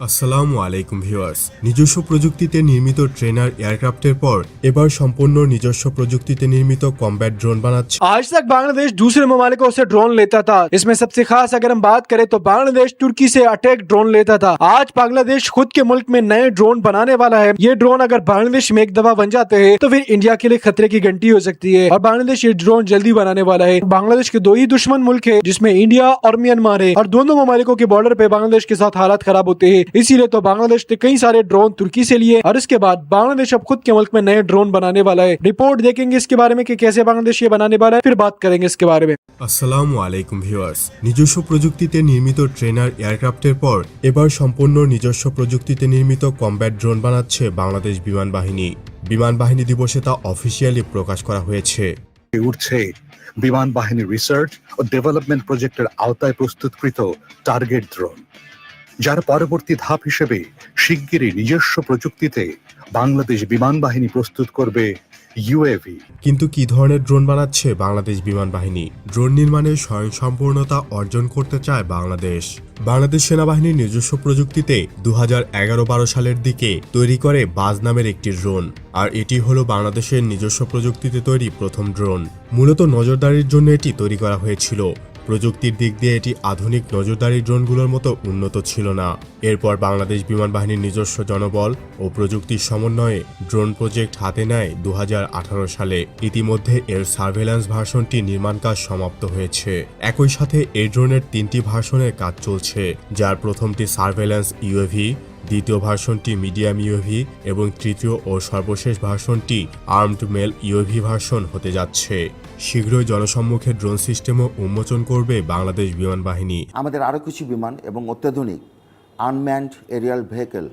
আসসালামু আলাইকুম ভিউয়ার্স নিজস্ব প্রযুক্তিতে নির্মিত ট্রেনার এয়ারক্রাফটের পর এবার সম্পূর্ণ নিজস্ব প্রযুক্তিতে নির্মিত কম্ব্যাট ড্রোন বানাচ্ছে आज तक बांग्लादेश दूसरे ममालिकों से ड्रोन लेता था इसमें सबसे खास अगर हम बात करें तो बांग्लादेश तुर्की से अटैक ड्रोन लेता था आज बांग्लादेश खुद के मुल्क में नए ड्रोन बनाने वाला है ये ड्रोन अगर बांग्लादेश में एक दफा बन जाते हैं तो फिर इंडिया के लिए खतरे की घंटी हो सकती है और बांग्लादेश ये ड्रोन जल्दी बनाने वाला है बांग्लादेश के दो ही दुश्मन मुल्क है जिसमें इंडिया और म्यांमार है और दोनों ममालिकों के बॉर्डर पे बांग्लादेश के साथ हालात खराब होते हैं इसीलिए तो बांग्लादेश ने कई सारे ड्रोन तुर्की से लिए और इसके बाद बांग्लादेश अब खुद के मुल्क में नए ड्रोन बनाने वाला है रिपोर्ट देखेंगे इसके बारे में कि कैसे बांग्लादेश ये बनाने वाला है फिर बात करेंगे इसके बारे में আসসালামু আলাইকুম ভিউয়ার্স নিজস্ব প্রযুক্তিতে নির্মিত ট্রেনার এয়ারক্রাফটের পর এবার সম্পূর্ণ নিজস্ব প্রযুক্তিতে নির্মিত কম্ব্যাট ড্রোন বানাচ্ছে বাংলাদেশ বিমান বাহিনী বিমান বাহিনী দিবসে তা অফিসিয়ালি প্রকাশ করা হয়েছে উঠছে বিমান বাহিনী রিসার্চ ও ডেভেলপমেন্ট প্রজেক্টের আওতায় প্রস্তুতকৃত টার্গেট ড্রোন যার পরবর্তী ধাপ হিসেবে শিগগিরই নিজস্ব প্রযুক্তিতে বাংলাদেশ বিমান বাহিনী প্রস্তুত করবে ইউএভি কিন্তু কি ধরনের ড্রোন বানাচ্ছে বাংলাদেশ বিমান বাহিনী? ড্রোন নির্মাণে স্বয়ংসম্পূর্ণতা অর্জন করতে চায় বাংলাদেশ। বাংলাদেশ সেনাবাহিনীর নিজস্ব প্রযুক্তিতে দু হাজার বারো সালের দিকে তৈরি করে বাজ নামের একটি ড্রোন, আর এটি হলো বাংলাদেশের নিজস্ব প্রযুক্তিতে তৈরি প্রথম ড্রোন। মূলত নজরদারির জন্য এটি তৈরি করা হয়েছিল। প্রযুক্তির দিক দিয়ে এটি আধুনিক নজরদারি ড্রোনগুলোর মতো উন্নত ছিল না। এরপর বাংলাদেশ বিমান বাহিনীর নিজস্ব জনবল ও প্রযুক্তির সমন্বয়ে ড্রোন প্রজেক্ট হাতে নেয় দু হাজার আঠারো সালে। ইতিমধ্যে এর সার্ভেলেন্স ভার্সনটি নির্মাণ কাজ সমাপ্ত হয়েছে। একই সাথে এই ড্রোনের তিনটি ভার্সনের কাজ চলছে, যার প্রথমটি সার্ভেলেন্স ইউএভি দ্বিতীয় ভার্সনটি মিডিয়াম ইউভি এবং তৃতীয় ও সর্বশেষ ভার্সনটি আর্মড মেল ইউভি ভার্সন হতে যাচ্ছে। শীঘ্রই জনসম্মুখে ড্রোন সিস্টেমও উন্মোচন করবে বাংলাদেশ বিমান বাহিনী। আমাদের আরও কিছু বিমান এবং অত্যাধুনিক আনম্যান্ড এরিয়াল ভেহিকেল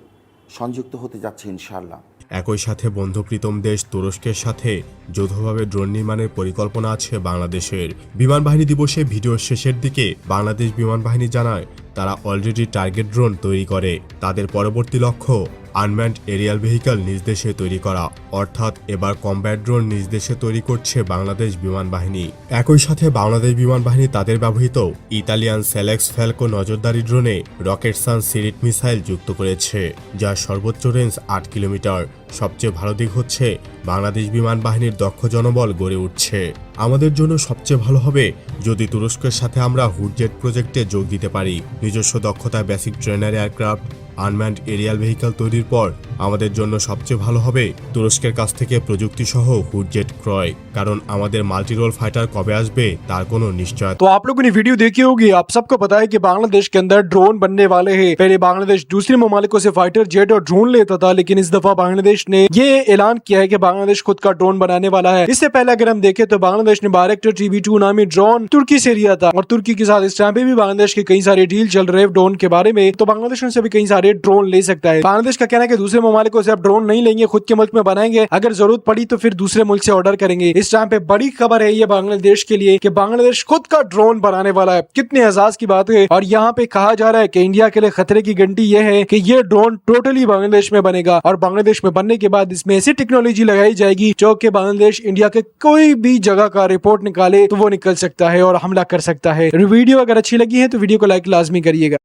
সংযুক্ত হতে যাচ্ছে ইনশাআল্লাহ। একই সাথে বন্ধুপ্রীতম দেশ তুরস্কের সাথে যৌথভাবে ড্রোন নির্মাণের পরিকল্পনা আছে বাংলাদেশের। বিমান বাহিনী দিবসে ভিডিওর শেষের দিকে বাংলাদেশ বিমান বাহিনী জানায়, তারা অলরেডি টার্গেট ড্রোন তৈরি করে। তাদের পরবর্তী লক্ষ্য আনম্যান্ড এরিয়াল ভেহিকল নিজ দেশে তৈরি করা, অর্থাৎ এবার কম্ব্যাট ড্রোন নিজ দেশে তৈরি করছে বাংলাদেশ বিমান বাহিনী। একই সাথে বাংলাদেশ বিমান বাহিনী তাদের ব্যবহৃত ইতালিয়ান সেলেক্স ফ্যালকো নজরদারি ড্রোনে রকেট সান সিরিট মিসাইল যুক্ত করেছে যার সর্বোচ্চ রেঞ্জ আট কিলোমিটার। সবচেয়ে ভালো দিক হচ্ছে, বাংলাদেশ বিমান বাহিনীর দক্ষ জনবল গড়ে উঠছে। আমাদের জন্য সবচেয়ে ভালো হবে যদি তুরস্কের সাথে আমরা হুডজেট প্রজেক্টে যোগ দিতে পারি। নিজস্ব দক্ষতায় basic trainer, aircraft unmanned aerial vehicle তৈরির পর আমাদের জন্য সবচেয়ে ভালো হবে তুরস্কের কাছ থেকে প্রযুক্তি সহ হুডজেট ক্রয় কারণ আমাদের মাল্টিরোল ফাইটার কবে আসবে তার কোনো নিশ্চয়তা तो आप लोगों ने वीडियो देखी होगी आप सबको पता है कि बांग्लादेश के अंदर ड्रोन बनने वाले हैं पहले बांग्लादेश दूसरे ममालिकों से फाइटर जेट और ड्रोन लेता था लेकिन इस दफा बांग्लादेश ने ये ऐलान किया है कि बांग्लादेश खुद का ड्रोन बनाने वाला है इससे पहले अगर हम देखें तो बांग्लादेश ने बारेक्टर टीवी टू नामी ड्रोन तुर्की से लिया था और तुर्की के साथ इस टाइम पे भी बांग्लादेश के कई सारे डील चल रहे हैं ड्रोन के बारे में तो बांग्लादेश उनसे भी कई सारे ड्रोन ले सकता है बांग्लादेश का कहना है कि दूसरे ममालिकों से अब ड्रोन नहीं लेंगे, खुद के मुल्क में बनाएँगे। अगर ज़रूरत पड़ी तो फिर दूसरे मुल्क से ऑर्डर करेंगे। इस टाइम पे बड़ी खबर है ये बांग्लादेश के लिए कि बांग्लादेश खुद का ड्रोन बनाने वाला है। कितने एजाज की बात है। और यहाँ पे कहा जा रहा है कि इंडिया के लिए खतरे की घंटी ये है कि ये ड्रोन टोटली बांग्लादेश में बनेगा। और बांग्लादेश में बनने के बाद इसमें ऐसी टेक्नोलॉजी लगाई जाएगी जो कि बांग्लादेश इंडिया के कोई भी जगह का रिपोर्ट निकाले तो वो निकल सकता है और हमला कर सकता है। वीडियो अगर अच्छी लगी है तो वीडियो को लाइक लाजमी करिएगा।